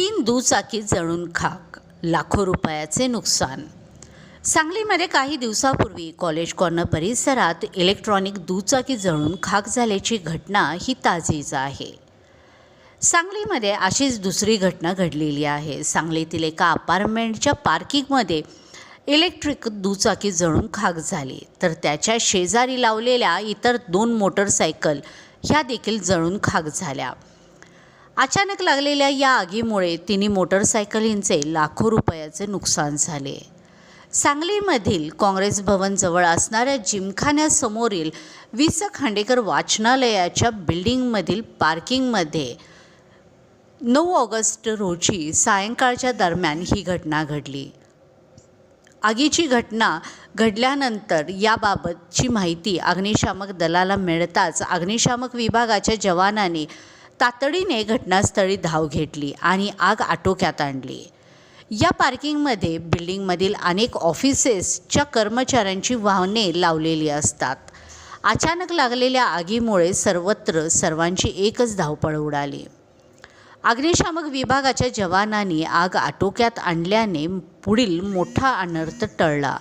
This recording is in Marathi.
तीन दुचाकी जळून खाक लाखो रुपयाचे नुकसान. सांगलीमध्ये काही दिवसापूर्वी कॉलेज कॉर्नर परिसरात इलेक्ट्रॉनिक दुचाकी जळून खाक झाल्याची घटना ही ताजीच आहे. सांगलीमध्ये अशीच दुसरी घटना घडलेली आहे. सांगलीतील एका अपार्टमेंटच्या पार्किंगमध्ये इलेक्ट्रिक दुचाकी जळून खाक झाली. तर त्याच्या शेजारी लावलेल्या इतर दोन मोटरसायकल ह्या देखील जळून खाक झाल्या. अचानक लागलेल्या या आगीमुळे तिन्ही मोटरसायकलींचे लाखो रुपयाचे नुकसान झाले. सांगलीमधील काँग्रेस भवनजवळ असणाऱ्या जिमखान्यासमोरील वि स खांडेकर वाचनालयाच्या बिल्डिंगमधील पार्किंगमध्ये नऊ ऑगस्ट रोजी सायंकाळच्या दरम्यान ही घटना घडली. आगीची घटना घडल्यानंतर याबाबतची माहिती अग्निशामक दलाला मिळताच अग्निशामक विभागाच्या जवानांनी तातडीने घटनास्थळी धाव घेतली आणि आग आटोक्यात आणली. या पार्किंगमध्ये बिल्डिंगमधील अनेक ऑफिसेसच्या कर्मचाऱ्यांची वाहने लावलेली असतात. अचानक लागलेल्या आगीमुळे सर्वत्र सर्वांची एकच धावपळ उडाली. अग्निशामक विभागाच्या जवानांनी आग आटोक्यात आणल्याने पुढील मोठा अनर्थ टळला.